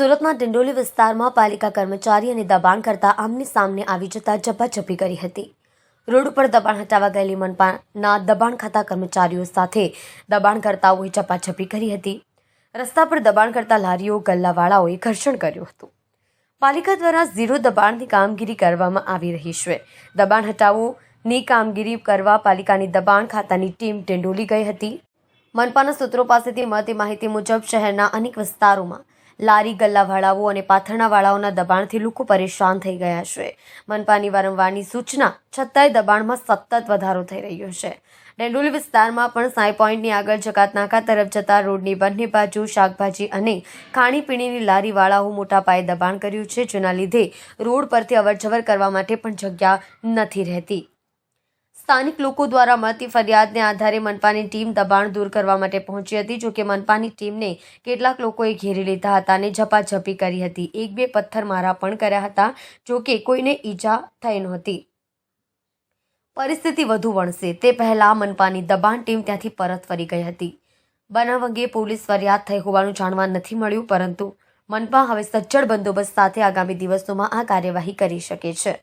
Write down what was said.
સુરતના ડિંડોલી વિસ્તારમાં પાલિકા કર્મચારી અને દબાણ કરતા આમની સામને આવી જતા ઝપાઝપી કરી હતી. રોડ ઉપર દબાણ હટાવવા ગયેલી મનપાના દબાણ ખાતા કર્મચારીઓ સાથે દબાણ કરતાઓએ ઝપાઝપી કરી હતી. રસ્તા પર દબાણ કરતા લારીઓ, ગલ્લાવાળાઓએ ઘર્ષણ કર્યું હતું. પાલિકા દ્વારા ઝીરો દબાણની કામગીરી કરવામાં આવી રહી છે. દબાણ હટાવોની કામગીરી કરવા પાલિકાની દબાણ ખાતાની ટીમ ટેંડોલી ગઈ હતી. મનપાના સૂત્રો પાસેથી મળતી માહિતી મુજબ શહેરના અનેક વિસ્તારોમાં લારી ગલ્લાવાળાઓ અને પાથરણાવાળાઓના દબાણથી લોકો પરેશાન થઈ ગયા છે. મનપાની વારંવારની સૂચના છતાંય દબાણમાં સતત વધારો થઈ રહ્યો છે. ડેન્ડોલી વિસ્તારમાં પણ સાઈ પોઈન્ટની આગળ જકાત નાકા તરફ જતા રોડની બંને બાજુ શાકભાજી અને ખાણીપીણીની લારીવાળાઓ મોટા પાયે દબાણ કર્યું છે, જેના લીધે રોડ પરથી અવરજવર કરવા માટે પણ જગ્યા નથી રહેતી. સ્થાનિક લોકો દ્વારા મળતી ફરિયાદને આધારે મનપાની ટીમ દબાણ દૂર કરવા માટે પહોંચી હતી જોકે મનપાની ટીમને કેટલાક લોકોએ ઘેરી લીધા હતા અને ઝપાઝપી કરી હતી. એક બે પથ્થરમારા પણ કર્યા હતા જોકે કોઈને ઈજા થઈ નહોતી. પરિસ્થિતિ વધુ વણશે તે પહેલા મનપાની દબાણ ટીમ ત્યાંથી પરત ફરી ગઈ હતી. બનાવ અંગે પોલીસ ફરિયાદ થઈ હોવાનું જાણવા નથી મળ્યું, પરંતુ મનપા હવે સજ્જડ બંદોબસ્ત સાથે આગામી દિવસોમાં આ કાર્યવાહી કરી શકે છે.